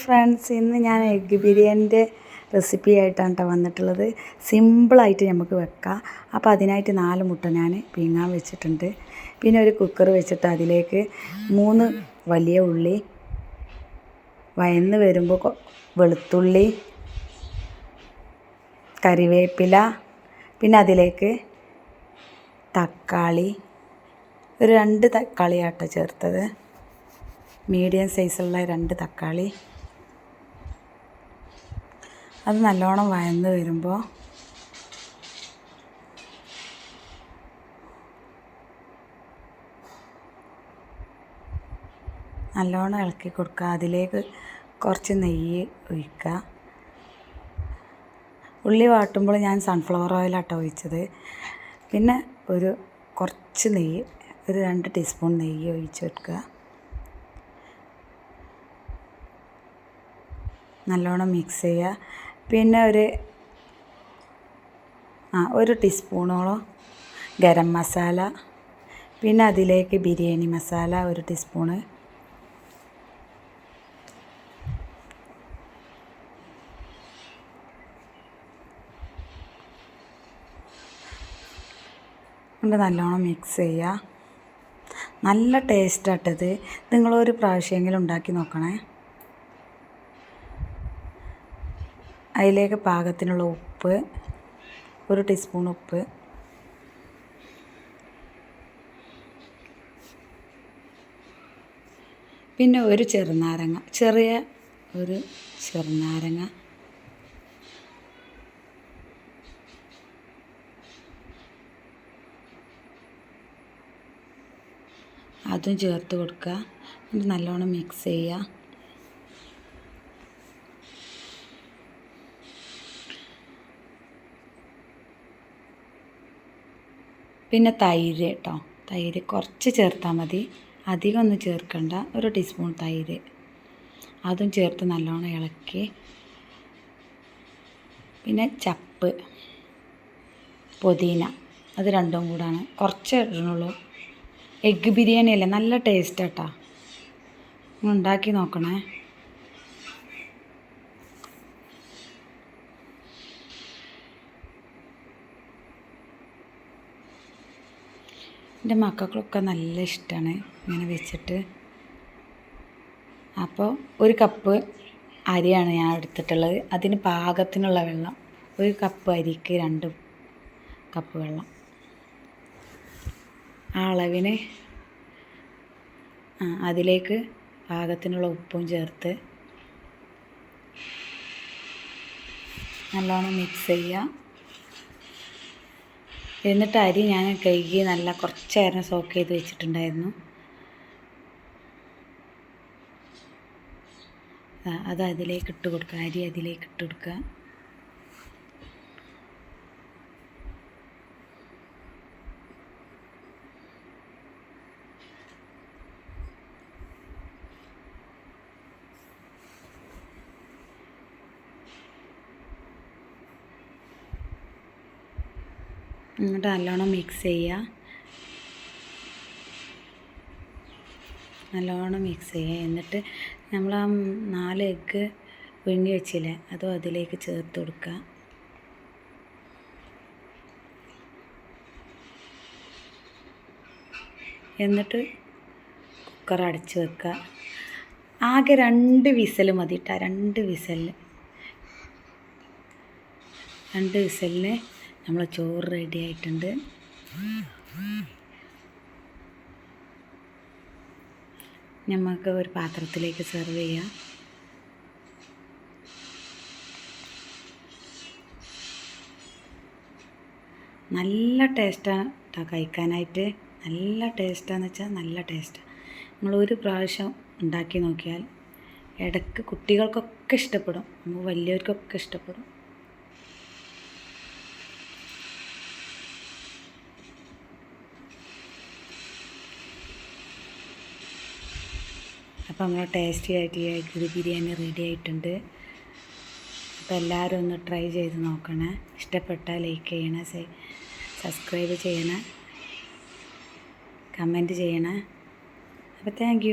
Friends ഇന്ന് ഞാൻ egg ബിരിയാണിന്റെ recipe ആയിട്ടാണ് കേട്ടോ വന്നിട്ടുള്ളത്. സിമ്പിളായിട്ട് നമുക്ക് വെക്കാം. അപ്പോൾ അതിനായിട്ട് നാല് മുട്ട ഞാൻ പീങ്ങാൻ വെച്ചിട്ടുണ്ട്. പിന്നെ ഒരു കുക്കർ വെച്ചിട്ട് അതിലേക്ക് മൂന്ന് വലിയ ഉള്ളി വയന്ന് വരുമ്പോൾ വെളുത്തുള്ളി കറിവേപ്പില പിന്നെ അതിലേക്ക് തക്കാളി ഒരു രണ്ട് തക്കാളിയാട്ടോ ചേർത്തത്. മീഡിയം സൈസുള്ള രണ്ട് തക്കാളി. അത് നല്ലോണം വയന്ന് വരുമ്പോൾ നല്ലോണം ഇളക്കി കൊടുക്കുക. അതിലേക്ക് കുറച്ച് നെയ്യ് ഒഴിക്കുക. ഉള്ളി വാട്ടുമ്പോൾ ഞാൻ സൺഫ്ലവർ ഓയിലാട്ടോ ഒഴിച്ചത്. പിന്നെ ഒരു കുറച്ച് നെയ്യ് ഒരു രണ്ട് ടീസ്പൂൺ നെയ്യ് ഒഴിച്ച് വെക്കുക നല്ലോണം മിക്സ് ചെയ്യുക. പിന്നെ ഒരു ആ ഒരു ടീസ്പൂണോളം ഗരം മസാല പിന്നെ അതിലേക്ക് ബിരിയാണി മസാല ഒരു ടീസ്പൂണ്. കൊണ്ട് നല്ലോണം മിക്സ് ചെയ്യുക. നല്ല ടേസ്റ്റാട്ടത്. നിങ്ങളൊരു പ്രാവശ്യമെങ്കിലും ഉണ്ടാക്കി നോക്കണേ. അതിലേക്ക് പാകത്തിനുള്ള ഉപ്പ് ഒരു ടീസ്പൂൺ ഉപ്പ്. പിന്നെ ഒരു ചെറുനാരങ്ങ ചെറിയ ഒരു ചെറുനാരങ്ങ. അതും ചേർത്ത് കൊടുക്കുക. എന്നിട്ട് നല്ലോണം മിക്സ് ചെയ്യുക. പിന്നെ തൈര് കേട്ടോ. തൈര് കുറച്ച് ചേർത്താൽ മതി. അധികം ഒന്നും ചേർക്കണ്ട. ഒരു ടീസ്പൂൺ തൈര്. അതും ചേർത്ത് നല്ലോണം ഇളക്കി. പിന്നെ ചപ്പ് പുതിന അത് രണ്ടും കൂടാണ്. കുറച്ച് ഇടണുള്ളൂ. എഗ്ഗ് ബിരിയാണി അല്ലേ? നല്ല ടേസ്റ്റ് കേട്ടോ ഉണ്ടാക്കി നോക്കണേ. എന്റെ മക്കൾക്കൊക്കെ നല്ല ഇഷ്ടമാണ് ഇങ്ങനെ വെച്ചിട്ട്. അപ്പോൾ ഒരു കപ്പ് അരിയാണ് ഞാൻ എടുത്തിട്ടുള്ളത്. അതിന് പാകത്തിനുള്ള വെള്ളം ഒരു കപ്പ് അരിക്ക് രണ്ട് കപ്പ് വെള്ളം. ആ അളവിന് അതിലേക്ക് പാകത്തിനുള്ള ഉപ്പും ചേർത്ത് നല്ലോണം മിക്സ് ചെയ്യുക. എന്നിട്ട് അരി ഞാൻ കഴുകി നല്ല കുറച്ച് നേരം സോക്ക് ചെയ്ത് വെച്ചിട്ടുണ്ടായിരുന്നു. അത് അതിലേക്ക് ഇട്ട് കൊടുക്കുക. അരി അതിലേക്ക് ഇട്ട് കൊടുക്കുക. എന്നിട്ട് നല്ലോണം മിക്സ് ചെയ്യുക നല്ലോണം മിക്സ് ചെയ്യുക എന്നിട്ട് നമ്മൾ ആ നാല് എഗ്ഗ് പുഴുങ്ങി വെച്ചില്ലേ അതും അതിലേക്ക് ചേർത്ത് കൊടുക്കുക എന്നിട്ട് കുക്കർ അടച്ച് വെക്കുക ആകെ രണ്ട് വിസൽ മതി രണ്ട് വിസലിന്. രണ്ട് വിസലിന് നമ്മളെ ചോറ് റെഡി ആയിട്ടുണ്ട്. നമുക്ക് ഒരു പാത്രത്തിലേക്ക് സെർവ് ചെയ്യാം. നല്ല ടേസ്റ്റാണ് കേട്ടോ കഴിക്കാനായിട്ട്. നല്ല ടേസ്റ്റാന്ന് വെച്ചാൽ നല്ല ടേസ്റ്റാണ് നമ്മൾ ഒരു പ്രാവശ്യം ഉണ്ടാക്കി നോക്കിയാൽ ഇടയ്ക്ക് കുട്ടികൾക്കൊക്കെ ഇഷ്ടപ്പെടും. നമുക്ക് വലിയവർക്കൊക്കെ ഇഷ്ടപ്പെടും. അപ്പോൾ നമ്മൾ ടേസ്റ്റി ആയിട്ട് ഈ എഗ്ഗ് ബിരിയാണി റെഡി ആയിട്ടുണ്ട്. അപ്പോൾ എല്ലാവരും ഒന്ന് ട്രൈ ചെയ്ത് നോക്കണേ. ഇഷ്ടപ്പെട്ടാൽ ലൈക്ക് ചെയ്യണേ സബ്സ്ക്രൈബ് ചെയ്യണേ. കമന്റ് ചെയ്യണേ. അപ്പോൾ താങ്ക്